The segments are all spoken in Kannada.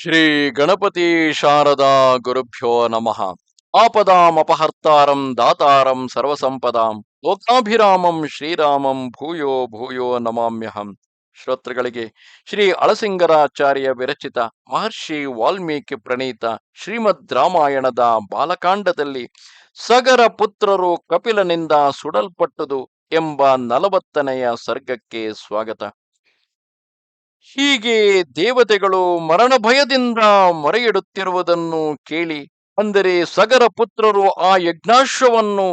ಶ್ರೀ ಗಣಪತಿ ಶಾರದಾ ಗುರುಭ್ಯೋ ನಮಃ. ಆಪದಾಮಪಹರ್ತಾರಂ ದಾತಾರಂ ಸರ್ವಸಂಪದಾಂ ಲೋಕಾಭಿರಾಮಂ ಶ್ರೀರಾಮಂ ಭೂಯೋ ಭೂಯೋ ನಮಾಮ್ಯಹಂ. ಶ್ರೋತೃಗಳಿಗೆ ಶ್ರೀ ಅಳಸಿಂಗರಾಚಾರ್ಯ ವಿರಚಿತ ಮಹರ್ಷಿ ವಾಲ್ಮೀಕಿ ಪ್ರಣೀತ ಶ್ರೀಮದ್ ರಾಮಾಯಣದ ಬಾಲಕಾಂಡದಲ್ಲಿ ಸಗರ ಪುತ್ರರು ಕಪಿಲನಿಂದ ಸುಡಲ್ಪಟ್ಟದು ಎಂಬ ನಲವತ್ತನೆಯ ಸರ್ಗಕ್ಕೆ ಸ್ವಾಗತ. ಹೀಗೆ ದೇವತೆಗಳು ಮರಣ ಭಯದಿಂದ ಮೊರೆಯಿಡುತ್ತಿರುವುದನ್ನು ಕೇಳಿ, ಅಂದರೆ ಸಗರ ಪುತ್ರರು ಆ ಯಜ್ಞಾಶ್ವವನ್ನು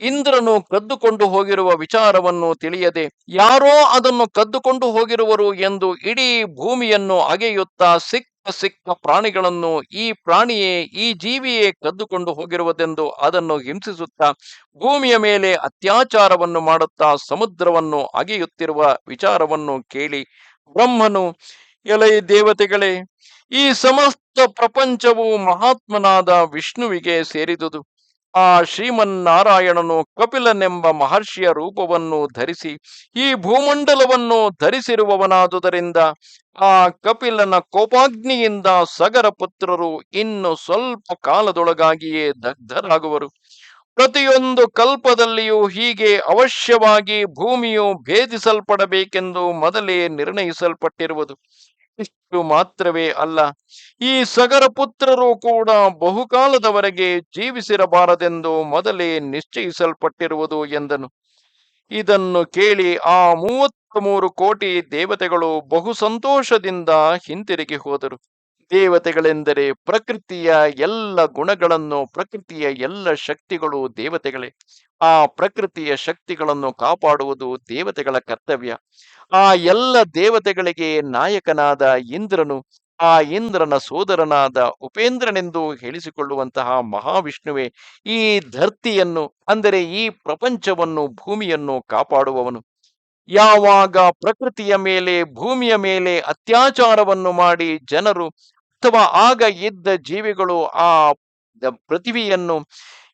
ಇಂದ್ರನು ಕದ್ದುಕೊಂಡು ಹೋಗಿರುವ ವಿಚಾರವನ್ನು ತಿಳಿಯದೆ, ಯಾರೋ ಅದನ್ನು ಕದ್ದುಕೊಂಡು ಹೋಗಿರುವರು ಎಂದು ಇಡೀ ಭೂಮಿಯನ್ನು ಅಗೆಯುತ್ತಾ ಸಿಕ್ಕ ಸಿಕ್ಕ ಪ್ರಾಣಿಗಳನ್ನು ಈ ಪ್ರಾಣಿಯೇ, ಈ ಜೀವಿಯೇ ಕದ್ದುಕೊಂಡು ಹೋಗಿರುವುದೆಂದು ಅದನ್ನು ಹಿಂಸಿಸುತ್ತಾ ಭೂಮಿಯ ಮೇಲೆ ಅತ್ಯಾಚಾರವನ್ನು ಮಾಡುತ್ತಾ ಸಮುದ್ರವನ್ನು ಅಗೆಯುತ್ತಿರುವ ವಿಚಾರವನ್ನು ಕೇಳಿ ಬ್ರಹ್ಮನು, ಎಲೈ ದೇವತೆಗಳೇ, ಈ ಸಮಸ್ತ ಪ್ರಪಂಚವು ಮಹಾತ್ಮನಾದ ವಿಷ್ಣುವಿಗೆ ಸೇರಿದುದು. ಆ ಶ್ರೀಮನ್ನಾರಾಯಣನು ಕಪಿಲನೆಂಬ ಮಹರ್ಷಿಯ ರೂಪವನ್ನು ಧರಿಸಿ, ಈ ಭೂಮಂಡಲವನ್ನು ಧರಿಸಿರುವವನಾದುದರಿಂದ ಆ ಕಪಿಲನ ಕೋಪಾಗ್ನಿಯಿಂದ ಸಗರ ಪುತ್ರರು ಇನ್ನು ಸ್ವಲ್ಪ ಕಾಲದೊಳಗಾಗಿಯೇ ದಗ್ಧರಾಗುವರು. ಪ್ರತಿಯೊಂದು ಕಲ್ಪದಲ್ಲಿಯೂ ಹೀಗೆ ಅವಶ್ಯವಾಗಿ ಭೂಮಿಯು ಭೇದಿಸಲ್ಪಡಬೇಕೆಂದು ಮೊದಲೇ ನಿರ್ಣಯಿಸಲ್ಪಟ್ಟಿರುವುದು. ಇಷ್ಟು ಮಾತ್ರವೇ ಅಲ್ಲ, ಈ ಸಗರ ಪುತ್ರರು ಕೂಡ ಬಹುಕಾಲದವರೆಗೆ ಜೀವಿಸಿರಬಾರದೆಂದು ಮೊದಲೇ ನಿಶ್ಚಯಿಸಲ್ಪಟ್ಟಿರುವುದು ಎಂದನು. ಇದನ್ನು ಕೇಳಿ ಆ ಮೂವತ್ತ ಮೂರು ಕೋಟಿ ದೇವತೆಗಳು ಬಹು ಸಂತೋಷದಿಂದ ಹಿಂತಿರುಗಿ ಹೋದರು. ದೇವತೆಗಳೆಂದರೆ ಪ್ರಕೃತಿಯ ಎಲ್ಲ ಗುಣಗಳನ್ನು, ಪ್ರಕೃತಿಯ ಎಲ್ಲ ಶಕ್ತಿಗಳು ದೇವತೆಗಳೇ. ಆ ಪ್ರಕೃತಿಯ ಶಕ್ತಿಗಳನ್ನು ಕಾಪಾಡುವುದು ದೇವತೆಗಳ ಕರ್ತವ್ಯ. ಆ ಎಲ್ಲ ದೇವತೆಗಳಿಗೆ ನಾಯಕನಾದ ಇಂದ್ರನು, ಆ ಇಂದ್ರನ ಸೋದರನಾದ ಉಪೇಂದ್ರನೆಂದು ಹೇಳಿಸಿಕೊಳ್ಳುವಂತಹ ಮಹಾವಿಷ್ಣುವೆ, ಈ ಧರ್ತಿಯನ್ನು, ಅಂದರೆ ಈ ಪ್ರಪಂಚವನ್ನು, ಭೂಮಿಯನ್ನು ಕಾಪಾಡುವವನು. ಯಾವಾಗ ಪ್ರಕೃತಿಯ ಮೇಲೆ, ಭೂಮಿಯ ಮೇಲೆ ಅತ್ಯಾಚಾರವನ್ನು ಮಾಡಿ ಜನರು ಅಥವಾ ಆಗ ಇದ್ದ ಜೀವಿಗಳು ಆ ಪೃಥ್ವಿಯನ್ನು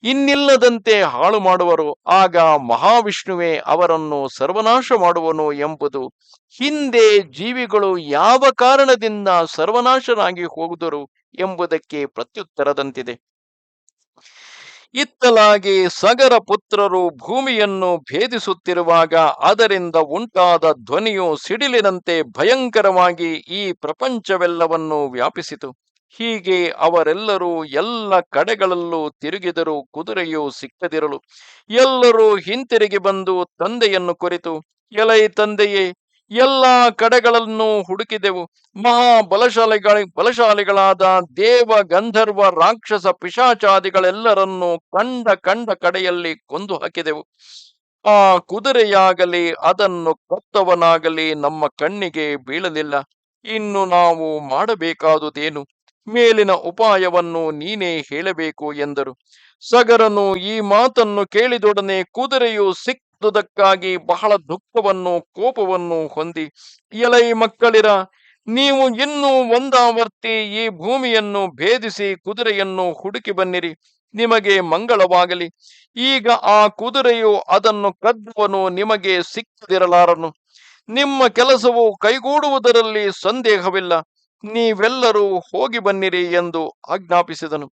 ಇನ್ನಿಲ್ಲದಂತೆ ಹಾಳು ಮಾಡುವರು. ಆಗ ಮಹಾವಿಷ್ಣುವೆ ಅವರನ್ನು ಸರ್ವನಾಶ ಮಾಡುವನು ಎಂಬುದು. ಹಿಂದೆ ಜೀವಿಗಳು ಯಾವ ಕಾರಣದಿಂದ ಸರ್ವನಾಶರಾಗಿ ಹೋಗುದರು ಎಂಬುದಕ್ಕೆ ಪ್ರತ್ಯುತ್ತರದಂತಿದೆ. ಇತ್ತಲಾಗಿ ಸಗರ ಪುತ್ರರು ಭೂಮಿಯನ್ನು ಭೇದಿಸುತ್ತಿರುವಾಗ ಅದರಿಂದ ಉಂಟಾದ ಧ್ವನಿಯು ಸಿಡಿಲಿನಂತೆ ಭಯಂಕರವಾಗಿ ಈ ಪ್ರಪಂಚವೆಲ್ಲವನ್ನೂ ವ್ಯಾಪಿಸಿತು. ಹೀಗೆ ಅವರೆಲ್ಲರೂ ಎಲ್ಲ ಕಡೆಗಳಲ್ಲೂ ತಿರುಗಿದರೂ ಕುದುರೆಯು ಸಿಕ್ಕದಿರಲು. ಎಲ್ಲರೂ ಹಿಂತಿರುಗಿ ಬಂದು ತಂದೆಯನ್ನು ಕುರಿತು, ಎಲೈ ತಂದೆಯೇ ಎಲ್ಲ ಕಡೆಗಳನ್ನು ಹುಡುಕಿದೆವು. ಮಹಾ ಬಲಶಾಲಿಗಳ ಬಲಶಾಲಿಗಳಾದ ದೇವ, ಗಂಧರ್ವ, ರಾಕ್ಷಸ, ಪಿಶಾಚಾದಿಗಳೆಲ್ಲರನ್ನು ಕಂಡ ಕಂಡ ಕಡೆಯಲ್ಲಿ ಕೊಂದು ಹಾಕಿದೆವು. ಆ ಕುದುರೆಯಾಗಲಿ, ಅದನ್ನು ಕತ್ತವನಾಗಲಿ ನಮ್ಮ ಕಣ್ಣಿಗೆ ಬೀಳಲಿಲ್ಲ. ಇನ್ನು ನಾವು ಮಾಡಬೇಕಾದುದೇನು? ಮೇಲಿನ ಉಪಾಯವನ್ನು ನೀನೇ ಹೇಳಬೇಕು ಎಂದರು. ಸಗರನು ಈ ಮಾತನ್ನು ಕೇಳಿದೊಡನೆ ಕುದುರೆಯು ಸಿಕ್ಕುದಕ್ಕಾಗಿ ಬಹಳ ದುಃಖವನ್ನು, ಕೋಪವನ್ನು ಹೊಂದಿ, ಎಲೈ ಮಕ್ಕಳಿರ, ನೀವು ಇನ್ನೂ ಒಂದಾವರ್ತಿ ಈ ಭೂಮಿಯನ್ನು ಭೇದಿಸಿ ಕುದುರೆಯನ್ನು ಹುಡುಕಿ ಬನ್ನಿರಿ. ನಿಮಗೆ ಮಂಗಳವಾಗಲಿ. ಈಗ ಆ ಕುದುರೆಯು ಅದನ್ನು ಕದ್ದುವನು ನಿಮಗೆ ಸಿಕ್ಕದಿರಲಾರನು. ನಿಮ್ಮ ಕೆಲಸವು ಕೈಗೂಡುವುದರಲ್ಲಿ ಸಂದೇಹವಿಲ್ಲ. ನೀವೆಲ್ಲರೂ ಹೋಗಿ ಬನ್ನಿರಿ ಎಂದು ಆಜ್ಞಾಪಿಸಿದನು.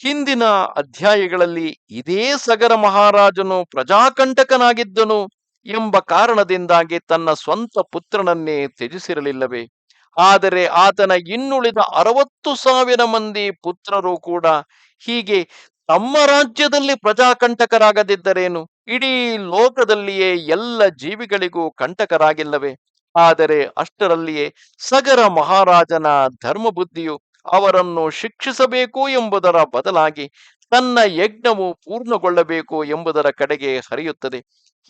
ಹಿಂದಿನ ಅಧ್ಯಾಯಗಳಲ್ಲಿ ಇದೇ ಸಗರ ಮಹಾರಾಜನು ಪ್ರಜಾಕಂಟಕನಾಗಿದ್ದನು ಎಂಬ ಕಾರಣದಿಂದಾಗಿ ತನ್ನ ಸ್ವಂತ ಪುತ್ರನನ್ನೇ ತ್ಯಜಿಸಿರಲಿಲ್ಲವೇ. ಆದರೆ ಆತನ ಇನ್ನುಳಿದ ಅರವತ್ತು ಸಾವಿರ ಮಂದಿ ಪುತ್ರರು ಕೂಡ ಹೀಗೆ ತಮ್ಮ ರಾಜ್ಯದಲ್ಲಿ ಪ್ರಜಾಕಂಟಕರಾಗದಿದ್ದರೇನು? ಇಡೀ ಲೋಕದಲ್ಲಿಯೇ ಎಲ್ಲ ಜೀವಿಗಳಿಗೂ ಕಂಟಕರಾಗಿಲ್ಲವೇ? ಆದರೆ ಅಷ್ಟರಲ್ಲಿಯೇ ಸಗರ ಮಹಾರಾಜನ ಧರ್ಮ ಬುದ್ಧಿಯು ಅವರನ್ನು ಶಿಕ್ಷಿಸಬೇಕು ಎಂಬುದರ ಬದಲಾಗಿ ತನ್ನ ಯಜ್ಞವು ಪೂರ್ಣಗೊಳ್ಳಬೇಕು ಎಂಬುದರ ಕಡೆಗೆ ಹರಿಯುತ್ತದೆ.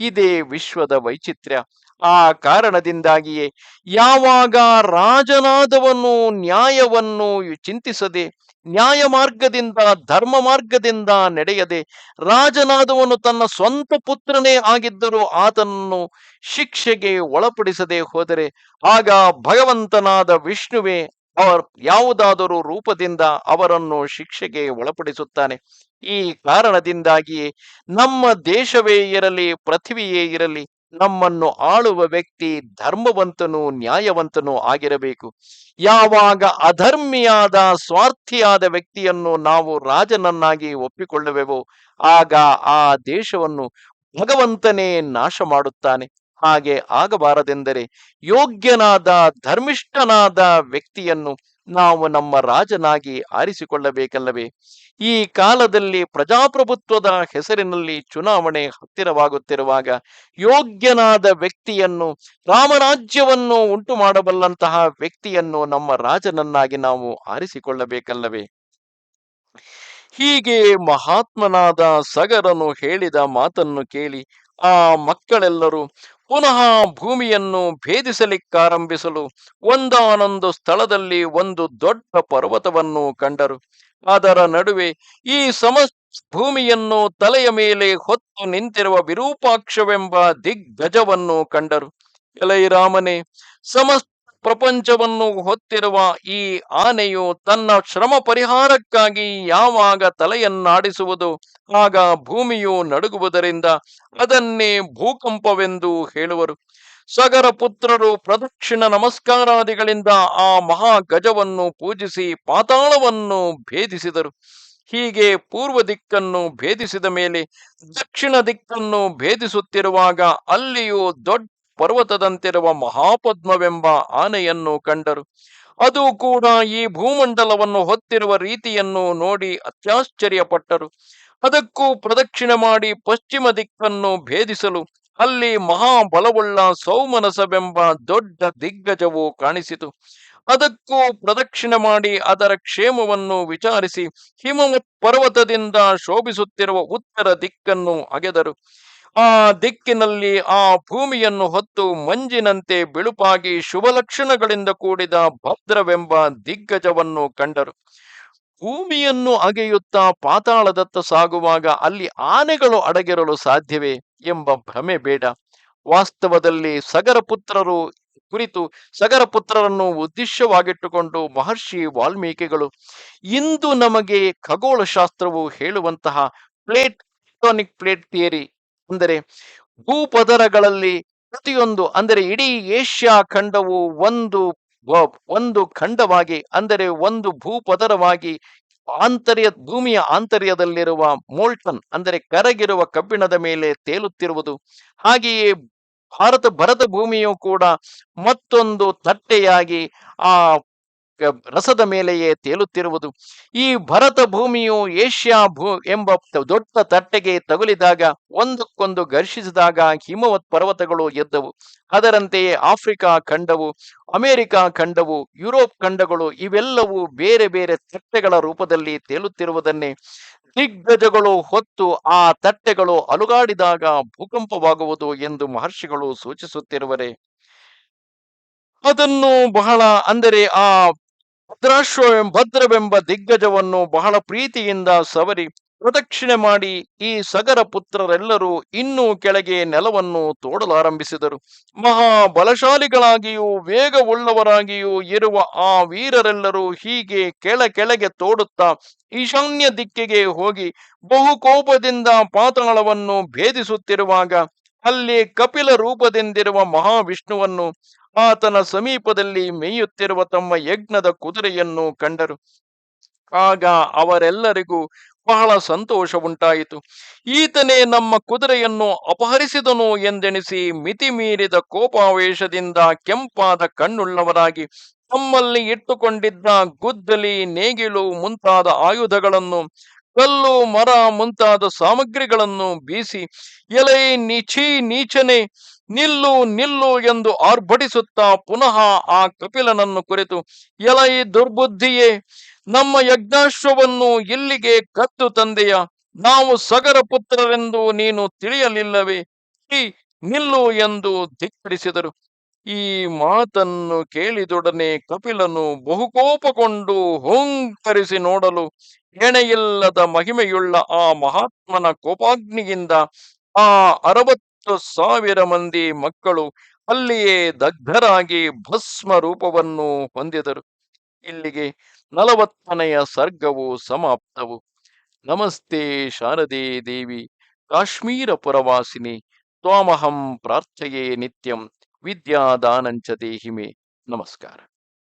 ಇದೇ ವಿಶ್ವದ ವೈಚಿತ್ರ್ಯ. ಆ ಕಾರಣದಿಂದಾಗಿಯೇ ಯಾವಾಗ ರಾಜನಾದವನು ನ್ಯಾಯವನ್ನು ಚಿಂತಿಸದೆ ನ್ಯಾಯ ಮಾರ್ಗದಿಂದ ಧರ್ಮ ಮಾರ್ಗದಿಂದ ನಡೆಯದೆ, ರಾಜನಾದವನು ತನ್ನ ಸ್ವಂತ ಪುತ್ರನೇ ಆಗಿದ್ದರೂ ಆತನನ್ನು ಶಿಕ್ಷೆಗೆ ಒಳಪಡಿಸದೆ ಹೋದರೆ, ಆಗ ಭಗವಂತನಾದ ವಿಷ್ಣುವೇ ಅವರ್ ಯಾವುದಾದರೂ ರೂಪದಿಂದ ಅವರನ್ನು ಶಿಕ್ಷೆಗೆ ಒಳಪಡಿಸುತ್ತಾನೆ. ಈ ಕಾರಣದಿಂದಾಗಿ ನಮ್ಮ ದೇಶವೇ ಇರಲಿ, ಪೃಥ್ವಿಯೇ ಇರಲಿ, ನಮ್ಮನ್ನು ಆಳುವ ವ್ಯಕ್ತಿ ಧರ್ಮವಂತನು, ನ್ಯಾಯವಂತನು ಆಗಿರಬೇಕು. ಯಾವಾಗ ಅಧರ್ಮಿಯಾದ, ಸ್ವಾರ್ಥಿಯಾದ ವ್ಯಕ್ತಿಯನ್ನು ನಾವು ರಾಜನನ್ನಾಗಿ ಒಪ್ಪಿಕೊಳ್ಳುವೆವೋ, ಆಗ ಆ ದೇಶವನ್ನು ಭಗವಂತನೇ ನಾಶ ಮಾಡುತ್ತಾನೆ ಹಾಗೆ ಆಗಬಾರದೆಂದರೆ ಯೋಗ್ಯನಾದ, ಧರ್ಮಿಷ್ಠನಾದ ವ್ಯಕ್ತಿಯನ್ನು ನಾವು ನಮ್ಮ ರಾಜನಾಗಿ ಆರಿಸಿಕೊಳ್ಳಬೇಕಲ್ಲವೇ? ಈ ಕಾಲದಲ್ಲಿ ಪ್ರಜಾಪ್ರಭುತ್ವದ ಹೆಸರಿನಲ್ಲಿ ಚುನಾವಣೆ ಹತ್ತಿರವಾಗುತ್ತಿರುವಾಗ ಯೋಗ್ಯನಾದ ವ್ಯಕ್ತಿಯನ್ನು, ರಾಮರಾಜ್ಯವನ್ನು ಉಂಟು ಮಾಡಬಲ್ಲಂತಹ ವ್ಯಕ್ತಿಯನ್ನು ನಮ್ಮ ರಾಜನನ್ನಾಗಿ ನಾವು ಆರಿಸಿಕೊಳ್ಳಬೇಕಲ್ಲವೇ? ಹೀಗೆ ಮಹಾತ್ಮನಾದ ಸಗರನು ಹೇಳಿದ ಮಾತನ್ನು ಕೇಳಿ ಆ ಮಕ್ಕಳೆಲ್ಲರೂ ಪುನಃ ಭೂಮಿಯನ್ನು ಭೇದಿಸಲಿಕ್ಕಾರಂಭಿಸಲು ಒಂದಾನೊಂದು ಸ್ಥಳದಲ್ಲಿ ಒಂದು ದೊಡ್ಡ ಪರ್ವತವನ್ನು ಕಂಡರು. ಅದರ ನಡುವೆ ಈ ಸಮಸ್ತ ಭೂಮಿಯನ್ನು ತಲೆಯ ಮೇಲೆ ಹೊತ್ತು ನಿಂತಿರುವ ವಿರೂಪಾಕ್ಷವೆಂಬ ದಿಗ್ಗಜವನ್ನು ಕಂಡರು. ಎಲೈರಾಮನೇ ಸಮಸ್ತ ಪ್ರಪಂಚವನ್ನು ಹೊತ್ತಿರುವ ಈ ಆನೆಯು ತನ್ನ ಶ್ರಮ ಪರಿಹಾರಕ್ಕಾಗಿ ಯಾವಾಗ ತಲೆಯನ್ನಾಡಿಸುವುದು, ಆಗ ಭೂಮಿಯು ನಡುಗುವುದರಿಂದ ಅದನ್ನೇ ಭೂಕಂಪವೆಂದು ಹೇಳುವರು. ಸಗರ ಪುತ್ರರು ಪ್ರದಕ್ಷಿಣ ನಮಸ್ಕಾರಾದಿಗಳಿಂದ ಆ ಮಹಾ ಗಜವನ್ನು ಪೂಜಿಸಿ ಪಾತಾಳವನ್ನು ಭೇದಿಸಿದರು. ಹೀಗೆ ಪೂರ್ವ ದಿಕ್ಕನ್ನು ಭೇದಿಸಿದ ಮೇಲೆ ದಕ್ಷಿಣ ದಿಕ್ಕನ್ನು ಭೇದಿಸುತ್ತಿರುವಾಗ ಅಲ್ಲಿಯೂ ದೊಡ್ಡ ಪರ್ವತದಂತಿರುವ ಮಹಾಪದ್ಮವೆಂಬ ಆನೆಯನ್ನು ಕಂಡರು. ಅದು ಕೂಡ ಈ ಭೂಮಂಡಲವನ್ನು ಹೊತ್ತಿರುವ ರೀತಿಯನ್ನು ನೋಡಿ ಅತ್ಯಾಶ್ಚರ್ಯಪಟ್ಟರು. ಅದಕ್ಕೂ ಪ್ರದಕ್ಷಿಣೆ ಮಾಡಿ ಪಶ್ಚಿಮ ದಿಕ್ಕನ್ನು ಭೇದಿಸಲು ಅಲ್ಲಿ ಮಹಾಬಲವುಳ್ಳ ಸೌಮನಸವೆಂಬ ದೊಡ್ಡ ದಿಗ್ಗಜವು ಕಾಣಿಸಿತು. ಅದಕ್ಕೂ ಪ್ರದಕ್ಷಿಣೆ ಮಾಡಿ ಅದರ ಕ್ಷೇಮವನ್ನು ವಿಚಾರಿಸಿ ಹಿಮ ಪರ್ವತದಿಂದ ಶೋಭಿಸುತ್ತಿರುವ ಉತ್ತರ ದಿಕ್ಕನ್ನು ಅಗೆದರು. ಆ ದಿಕ್ಕಿನಲ್ಲಿ ಆ ಭೂಮಿಯನ್ನು ಹೊತ್ತು ಮಂಜಿನಂತೆ ಬಿಳುಪಾಗಿ ಶುಭ ಲಕ್ಷಣಗಳಿಂದ ಕೂಡಿದ ಭದ್ರವೆಂಬ ದಿಗ್ಗಜವನ್ನು ಕಂಡರು. ಭೂಮಿಯನ್ನು ಅಗೆಯುತ್ತಾ ಪಾತಾಳದತ್ತ ಸಾಗುವಾಗ ಅಲ್ಲಿ ಆನೆಗಳು ಅಡಗಿರಲು ಸಾಧ್ಯವೇ ಎಂಬ ಭ್ರಮೆ ಬೇಡ. ವಾಸ್ತವದಲ್ಲಿ ಸಗರ ಪುತ್ರರು ಕುರಿತು ಸಗರ ಪುತ್ರರನ್ನು ಉದ್ದೇಶವಾಗಿಟ್ಟುಕೊಂಡು ಮಹರ್ಷಿ ವಾಲ್ಮೀಕಿಗಳು, ಇಂದು ನಮಗೆ ಖಗೋಳ ಶಾಸ್ತ್ರವು ಹೇಳುವಂತಹ ಪ್ಲೇಟ್ ಪ್ಲೇಟ್ ಥಿಯರಿ ಅಂದರೆ ಭೂಪದರಗಳಲ್ಲಿ ಪ್ರತಿಯೊಂದು, ಅಂದರೆ ಇಡೀ ಏಷ್ಯಾ ಖಂಡವು ಒಂದು ಒಂದು ಖಂಡವಾಗಿ, ಅಂದರೆ ಒಂದು ಭೂಪದರವಾಗಿ ಆಂತರ್ಯ, ಭೂಮಿಯ ಆಂತರ್ಯದಲ್ಲಿರುವ ಮೋಲ್ಟನ್, ಅಂದರೆ ಕರಗಿರುವ ಕಬ್ಬಿಣದ ಮೇಲೆ ತೇಲುತ್ತಿರುವುದು. ಹಾಗೆಯೇ ಭಾರತ ಭರತ ಭೂಮಿಯು ಕೂಡ ಮತ್ತೊಂದು ತಟ್ಟೆಯಾಗಿ ಆ ರಸದ ಮೇಲೆಯೇ ತೇಲುತ್ತಿರುವುದು. ಈ ಭರತ ಭೂಮಿಯು ಏಷ್ಯಾ ಭೂ ಎಂಬ ದೊಡ್ಡ ತಟ್ಟೆಗೆ ತಗುಲಿದಾಗ, ಒಂದಕ್ಕೊಂದು ಘರ್ಷಿಸಿದಾಗ ಹಿಮವತ್ ಪರ್ವತಗಳು ಎದ್ದವು. ಅದರಂತೆಯೇ ಆಫ್ರಿಕಾ ಖಂಡವು, ಅಮೆರಿಕ ಖಂಡವು, ಯುರೋಪ್ ಖಂಡಗಳು ಇವೆಲ್ಲವೂ ಬೇರೆ ಬೇರೆ ತಟ್ಟೆಗಳ ರೂಪದಲ್ಲಿ ತೇಲುತ್ತಿರುವುದನ್ನೇ ದಿಗ್ಗಜಗಳು ಹೊತ್ತು ಆ ತಟ್ಟೆಗಳು ಅಲುಗಾಡಿದಾಗ ಭೂಕಂಪವಾಗುವುದು ಎಂದು ಮಹರ್ಷಿಗಳು ಸೂಚಿಸುತ್ತಿರುವರೆ. ಅದನ್ನು ಬಹಳ ಅಂದರೆ ಆ ಭದ್ರಾಶ್ವ ಭದ್ರವೆಂಬ ದಿಗ್ಗಜವನ್ನು ಬಹಳ ಪ್ರೀತಿಯಿಂದ ಸವರಿ ಪ್ರದಕ್ಷಿಣೆ ಮಾಡಿ ಈ ಸಗರ ಪುತ್ರರೆಲ್ಲರೂ ಇನ್ನೂ ಕೆಳಗೆ ನೆಲವನ್ನು ತೋಡಲಾರಂಭಿಸಿದರು. ಮಹಾ ಬಲಶಾಲಿಗಳಾಗಿಯೂ ವೇಗವುಳ್ಳವರಾಗಿಯೂ ಇರುವ ಆ ವೀರರೆಲ್ಲರೂ ಹೀಗೆ ಕೆಳ ಕೆಳಗೆ ತೋಡುತ್ತಾ ಈಶಾನ್ಯ ದಿಕ್ಕಿಗೆ ಹೋಗಿ ಬಹುಕೋಪದಿಂದ ಪಾತಾಳವನ್ನು ಭೇದಿಸುತ್ತಿರುವಾಗ ಅಲ್ಲಿ ಕಪಿಲ ರೂಪದಿಂದಿರುವ ಮಹಾವಿಷ್ಣುವನ್ನು ಆತನ ಸಮೀಪದಲ್ಲಿ ಮೇಯುತ್ತಿರುವ ತಮ್ಮ ಯಜ್ಞದ ಕುದುರೆಯನ್ನು ಕಂಡರು. ಆಗ ಅವರೆಲ್ಲರಿಗೂ ಬಹಳ ಸಂತೋಷ ಉಂಟಾಯಿತು ಈತನೇ ನಮ್ಮ ಕುದುರೆಯನ್ನು ಅಪಹರಿಸಿದನು ಎಂದೆಣಿಸಿ ಮಿತಿ ಮೀರಿದ ಕೋಪಾವೇಶದಿಂದ ಕೆಂಪಾದ ಕಣ್ಣುಳ್ಳವರಾಗಿ ತಮ್ಮಲ್ಲಿ ಇಟ್ಟುಕೊಂಡಿದ್ದ ಗುದ್ದಲಿ, ನೇಗಿಲು ಮುಂತಾದ ಆಯುಧಗಳನ್ನು, ಕಲ್ಲು, ಮರ ಮುಂತಾದ ಸಾಮಗ್ರಿಗಳನ್ನು ಬೀಸಿ ಎಲೈ ನೀಚಿ ನೀಚನೆ ನಿಲ್ಲು ನಿಲ್ಲು ಎಂದು ಆರ್ಭಟಿಸುತ್ತಾ ಪುನಃ ಆ ಕಪಿಲನನ್ನು ಕುರಿತು, ಎಲೈ ದುರ್ಬುದ್ಧಿಯೇ, ನಮ್ಮ ಯಜ್ಞಾಶ್ವವನ್ನು ಇಲ್ಲಿಗೆ ಕತ್ತು ತಂದೆಯ? ನಾವು ಸಗರ ಪುತ್ರರೆಂದು ನೀನು ತಿಳಿಯಲಿಲ್ಲವೇ? ನಿಲ್ಲು ಎಂದು ಧಿಕ್ಕರಿಸಿದರು. ಈ ಮಾತನ್ನು ಕೇಳಿದೊಡನೆ ಕಪಿಲನು ಬಹುಕೋಪಗೊಂಡು ಹೋಂಕರಿಸಿ ನೋಡಲು ಎಣೆಯಿಲ್ಲದ ಮಹಿಮೆಯುಳ್ಳ ಆ ಮಹಾತ್ಮನ ಕೋಪಾಗ್ನಿಯಿಂದ ಆ ಅರವತ್ತು ಸಾವಿರ ಮಂದಿ ಮಕ್ಕಳು ಅಲ್ಲಿಯೇ ದಗ್ಧರಾಗಿ ಭಸ್ಮ ರೂಪವನ್ನು ಹೊಂದಿದರು. ಇಲ್ಲಿಗೆ ನಲವತ್ತನೆಯ ಸರ್ಗವು ಸಮಾಪ್ತವು. ನಮಸ್ತೆ ಶಾರದೆ ದೇವಿ, ಕಾಶ್ಮೀರ ಪುರವಾಸಿನಿ, ತ್ವಾಮಹಂ ಪ್ರಾರ್ಥೆಯೇ ನಿತ್ಯಂ, ವಿದ್ಯಾದಾನಂಚ ದೇಹಿಮೆ. ನಮಸ್ಕಾರ.